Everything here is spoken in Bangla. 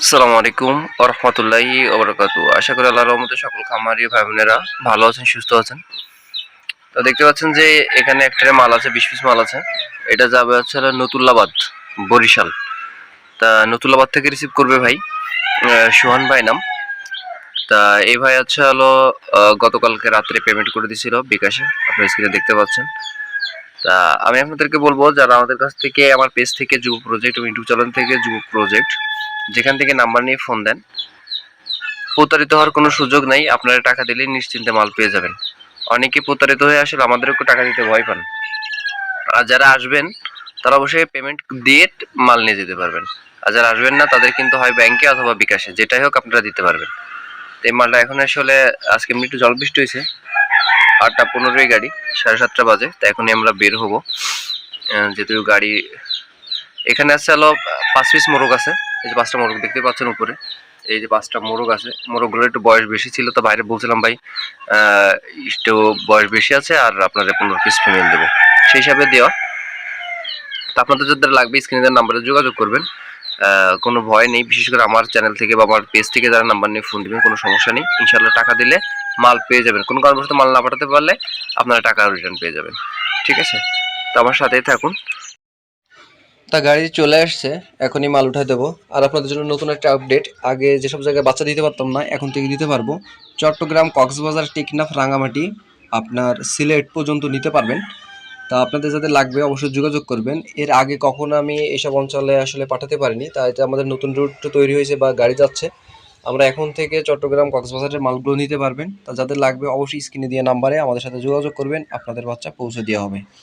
আসসালামু আলাইকুম ওরহমতুল্লাহি ওবরাকাতু আশা করি আল্লাহর রহমতে সকল খামারি ভাই বোনেরা ভালো আছেন, সুস্থ আছেন। তো দেখতে পাচ্ছেন যে এখানে একটা মাল আছে, বিশ পিস মাল আছে। এটা যাবে হচ্ছে নতুল্লাবাদ, বরিশাল। তা নতুল্লাবাদ থেকে রিসিভ করবে ভাই সোহান ভাই নাম। তা এই ভাই হচ্ছে হলো গতকালকে রাত্রে পেমেন্ট করে দিয়েছিল বিকাশে, আপনার স্ক্রিনে দেখতে পাচ্ছেন। তা আমি আপনাদেরকে বলব, যারা আমাদের কাছ থেকে, আমার পেজ থেকে যুব প্রজেক্ট এবং ইউটিউব চ্যানেল থেকে যুব প্রজেক্ট যেখান থেকে নাম্বার নিয়ে ফোন দেন, প্রতারিত হওয়ার কোনো সুযোগ নাই, আপনারা টাকা দিলেই নিশ্চিন্তে মাল পেয়ে যাবেন। অনেকে প্রতারিত হয়ে আসলে আমাদেরকে টাকা দিতে ভয় পান। আর যারা আসবেন, তারা অবশ্যই পেমেন্ট দিয়ে মাল নিয়ে যেতে পারবেন। আর যারা আসবেন না, তাদের কিন্তু হয় ব্যাংকে অথবা বিকাশে, যেটাই হোক আপনারা দিতে পারবেন। তো এই মালটা এখন আসলে, আজকে এমনি একটু জল বৃষ্টি হয়েছে। আটটা পনেরোই গাড়ি, সাড়ে সাতটা বাজে, তা এখনই আমরা বের হব। যেহেতু গাড়ি, এখানে আছে হলো পাঁচ পিস মোরগ আছে। এই যে পাঁচটা মোরগ, দেখতে পাচ্ছেন উপরে? এই যে পাঁচটা মোরগ আছে। মোরগগুলোর একটু বয়স বেশি ছিল তো বাইরে বলছিলাম ভাই একটু বয়স বেশি আছে আর আপনাদের পনেরো পিস ফিমেল দেবো। সেই হিসাবে দেওয়া। তো আপনাদের যদি লাগবে স্ক্রিনের নাম্বারে যোগাযোগ করবেন। কোনো ভয় নেই, বিশেষ করে আমার চ্যানেল থেকে বা আমার পেজ থেকে যারা নাম্বার নিয়ে ফোন দিবেন, কোনো সমস্যা নেই। ইনশাল্লাহ টাকা দিলে মাল পেয়ে যাবেন। কোনো কারণবশত মাল না পাঠাতে পারলে আপনারা টাকা রিটার্ন পেয়ে যাবেন। ঠিক আছে? তো আমার সাথেই থাকুন। তা গাড়ি চলে আসছে, এখনই মাল উঠাই দেবো। আর আপনাদের জন্য নতুন একটা আপডেট আগে যেসব জায়গায় বাচ্চা দিতে পারতাম না, এখন থেকে দিতে পারব। চট্টগ্রাম কক্সবাজার টেকনাফ রাঙামাটি, আপনার সিলেট পর্যন্ত নিতে পারবেন। তা আপনাদের যাদের লাগবে অবশ্যই যোগাযোগ করবেন। এর আগে কখনো আমি এসব অঞ্চলে আসলে পাঠাতে পারিনি, তা এটা আমাদের নতুন রুট তৈরি হয়েছে বা গাড়ি যাচ্ছে। আমরা এখন থেকে চট্টগ্রাম কক্সবাজারের মালগুলো নিতে পারবেন। তা যাদের লাগবে অবশ্যই স্ক্রিনে দিয়ে নাম্বারে আমাদের সাথে যোগাযোগ করবেন, আপনাদের বাচ্চা পৌঁছে দেওয়া হবে।